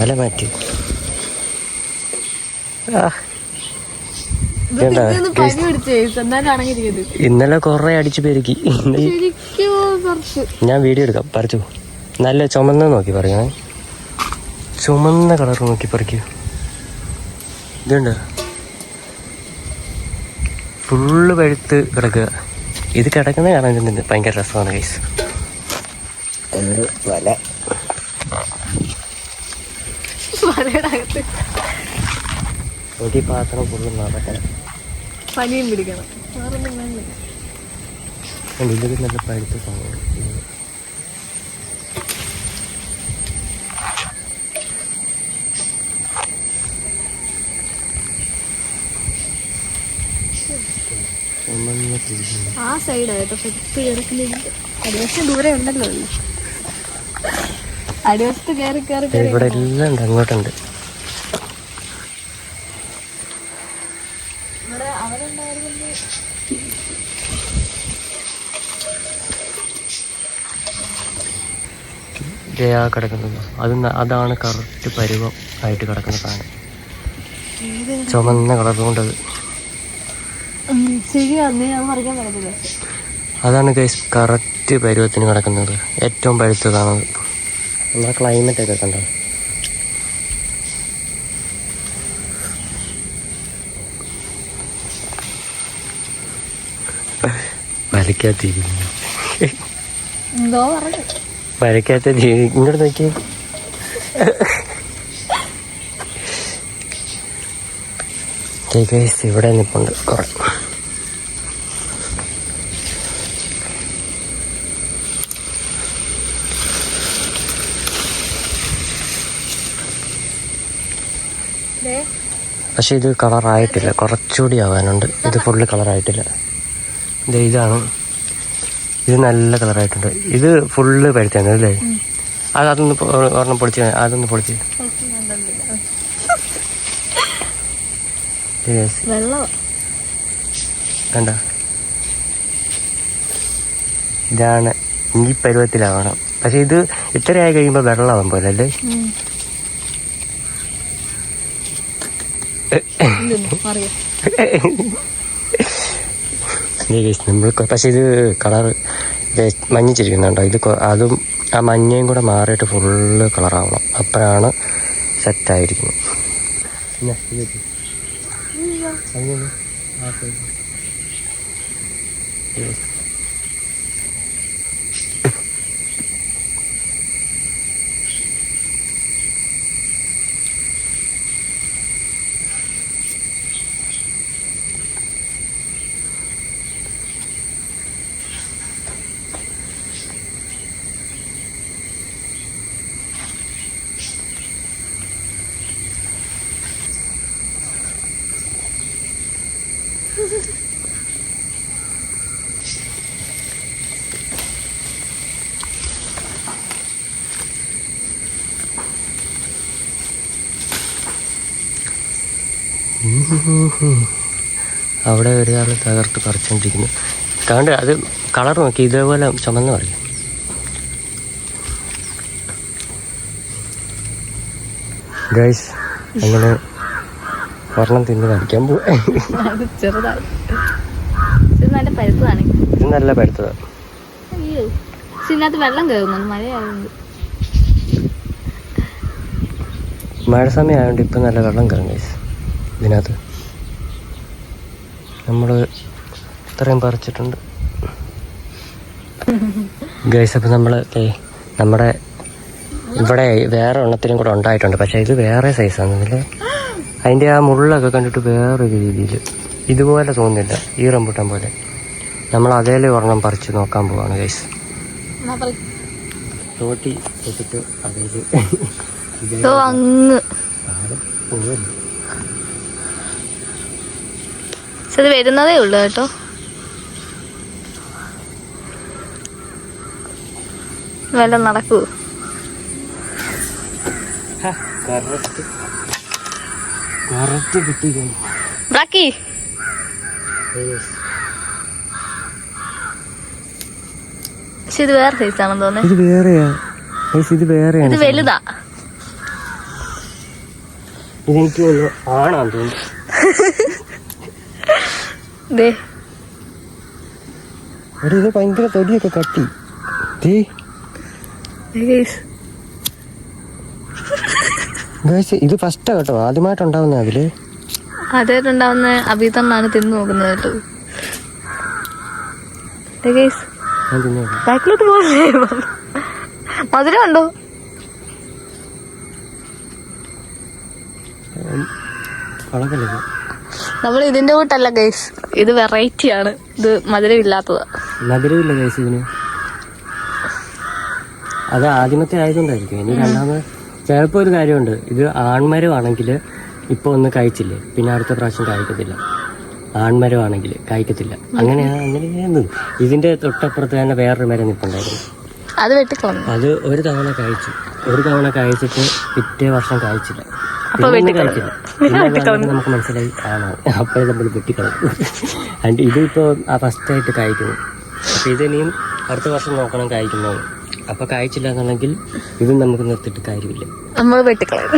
വല മാറ്റി. ഇന്നലെ കൊറേ അടിച്ചു പെരുക്കി. ഞാൻ വീഡിയോ എടുക്കാം. പറിച്ചു. നല്ല ചുമന്ന നോക്കി പറയണേ ചുമന്ന കളർ നോക്കി പറിക്കൂ. ഇതുണ്ട്. ഫുള്ള് പഴുത്ത് കിടക്കുക. ഇത് കിടക്കുന്ന കാണാൻ ഭയങ്കര രസമാണ് കൈസ് വല. വലയുടെ അകത്ത് ഒരു പാത്രം ഫുള്ള് നടക്കണം. പനിയും പിടിക്കണം. വേറൊന്നും വേണ്ട. നല്ല പഴുത്ത സംഭവം. ആ സൈഡായിട്ടോ പെട്ട് ദൂരെ ഉണ്ടല്ലോ. അടിവശത്ത് കയറി കയറി ദേ ഇവിടെ എല്ലാം ഉണ്ട് അങ്ങോട്ടുണ്ട്. ആ കിടക്കുന്നത് അത് അതാണ് കറക്റ്റ് പരുവം ആയിട്ട് കിടക്കുന്ന സാധനം. ചുമന്ന കളർ കൊണ്ടത്. അതാണ് ഗൈസ് കറക്റ്റ് പരുവത്തിന് കിടക്കുന്നത്. ഏറ്റവും പഴുത്തതാണത്. നമ്മുടെ ക്ലൈമറ്റ് ഒക്കെ കണ്ടോ? വരയ്ക്കാത്ത വരയ്ക്കാത്ത ജീവി ഇങ്ങോട്ട് നോക്കി. ഇവിടെ നിപ്പുണ്ട്. കുറെ പക്ഷെ ഇത് കളറായിട്ടില്ല. കുറച്ചുകൂടി ആവാനുണ്ട്. ഇത് ഫുള്ള് കളറായിട്ടില്ല. ഇത് ഇതാണ്. ഇത് നല്ല കളറായിട്ടുണ്ട്. ഇത് ഫുള്ള് പഴുത്താണ് അല്ലേ? അത് അതൊന്ന് ഒരെണ്ണം പൊളിച്ച് അതൊന്ന് പൊളിച്ച്. കണ്ട. ഇതാണ്. ഈ പരുവത്തിലാവണം. പക്ഷെ ഇത് ഇത്രയായി കഴിയുമ്പോൾ വെള്ളമാവാൻ പോലെ അല്ലേ നമ്മൾ പക്ഷെ ഇത് കളർ മഞ്ഞിച്ചിരിക്കുന്നുണ്ടോ? ഇത് അതും ആ മഞ്ഞയും കൂടെ മാറിയിട്ട് ഫുള്ള് കളറാവണം. അപ്പോഴാണ് സെറ്റായിരിക്കുന്നത്. പിന്നെ. അങ്ങനെ അവിടെ ഒരാൾ തകർത്ത് പറിച്ചോണ്ടിരിക്കുന്നു. കണ്ട് അത് കളർ നോക്കി ഇതേപോലെ ചുമന്ന് പറയും ഗൈസ് അങ്ങനെ ഒരെണ്ണം തിന്ന് കഴിക്കാൻ പോവാൻ ചെറുതാണ് നല്ല പരുത്തതാണ് ഇത് നല്ല അയ്യോ. പക്ഷെ ഇതിനകത്ത് വെള്ളം കയറുന്നുണ്ട് മഴയായതുകൊണ്ട്. മഴ സമയമായതുകൊണ്ട് ഇപ്പം നല്ല വെള്ളം കയറും ഗൈസ് ഇതിനകത്ത്. നമ്മൾ ഇത്രയും പറിച്ചിട്ടുണ്ട്. ഗൈസ് അപ്പം നമ്മൾ നമ്മുടെ ഇവിടെ വേറെ എണ്ണത്തിലും കൂടെ ഉണ്ടായിട്ടുണ്ട്. പക്ഷേ ഇത് വേറെ സൈസാണ് ഇതിൽ അതിന്റെ ആ മുള്ളൊക്കെ കണ്ടിട്ട് വേറൊരു രീതിയിൽ ഇതുപോലെ തോന്നുന്നില്ല ഈ റംബുട്ടൻ പോലെ. നമ്മൾ അതേലെ ഒരെണ്ണം പറിച്ച് നോക്കാൻ പോവാണ് ഗൈസ്. തോട്ടി തൊട്ടിട്ട് അതേൽ ഇത് വരുന്നതേ ഉള്ളു കേട്ടോ. വല്ല നടക്കൂ. കറക്റ്റ് കറക്റ്റ് കിട്ടി പക്ഷെ ഇത് വേറെ സൈസ് ആണെന്ന് തോന്നുന്നു. ഇത് വേറെയാ. ഇത് വേറെയാണ് ഇത് വലുതാ. ഇതെനിക്ക് തോന്നുന്നു. ഭയങ്കര തൊടിയൊക്കെ കട്ടി ഇത് ഫസ്റ്റാ കേട്ടോ. ആദ്യമായിട്ടുണ്ടാവുന്ന അതിൽ. ആദ്യമായിട്ടുണ്ടാവുന്ന അഭിതണ്ണാണ് തിന്നു നോക്കുന്നത് കേട്ടോ. ബാക്കിലോട്ട് പോകല്ലേ മധുരം ഉണ്ടോ നമ്മൾ ഇതിന്റെ കൂട്ടല്ല ഗൈസ് ഇത് വെറൈറ്റി ആണ്. ഇത് മധുരം ഇല്ലാത്തതാ മധുരമില്ല ഗൈസ് ഇതിന്. അത് ആദ്യമത്തെ ആയതുകൊണ്ടായിരിക്കും. ഇനി രണ്ടാമത് ചിലപ്പോൾ ഒരു കാര്യമുണ്ട്. ഇത് ആൺമരമാണെങ്കിൽ ഇപ്പോൾ ഒന്ന് കഴിച്ചില്ലേ പിന്നെ അടുത്ത പ്രാവശ്യം കഴിക്കത്തില്ല ആൺമരമാണെങ്കിൽ കഴിക്കത്തില്ല അങ്ങനെയാണ് അങ്ങനെയാണ് ഇതിന്റെ തൊട്ടപ്പുറത്ത് തന്നെ വേറൊരു മരം നിൽപ്പുണ്ടായിരുന്നു അത് വെട്ടിക്കളഞ്ഞു. അത് ഒരു തവണ കഴിച്ചു ഒരു തവണ കഴിച്ചിട്ട് പിറ്റേ വർഷം കഴിച്ചില്ല നമുക്ക് മനസ്സിലായി ആണോ. അപ്പോൾ നമ്മൾ വെട്ടിക്കളഞ്ഞു. ആൻഡ് ഇതിപ്പോ ആ ഫസ്റ്റ് ആയിട്ട് കഴിക്കുന്നു അപ്പൊ ഇതിനിയും അടുത്ത വർഷം നോക്കണം കഴിക്കുന്നത് അപ്പൊ കായ്ച്ചില്ല എന്നുണ്ടെങ്കിൽ ഇതും നമുക്ക് നിർത്തിയിട്ട് കാര്യമില്ല. നമ്മൾ വെട്ടിക്കളയും.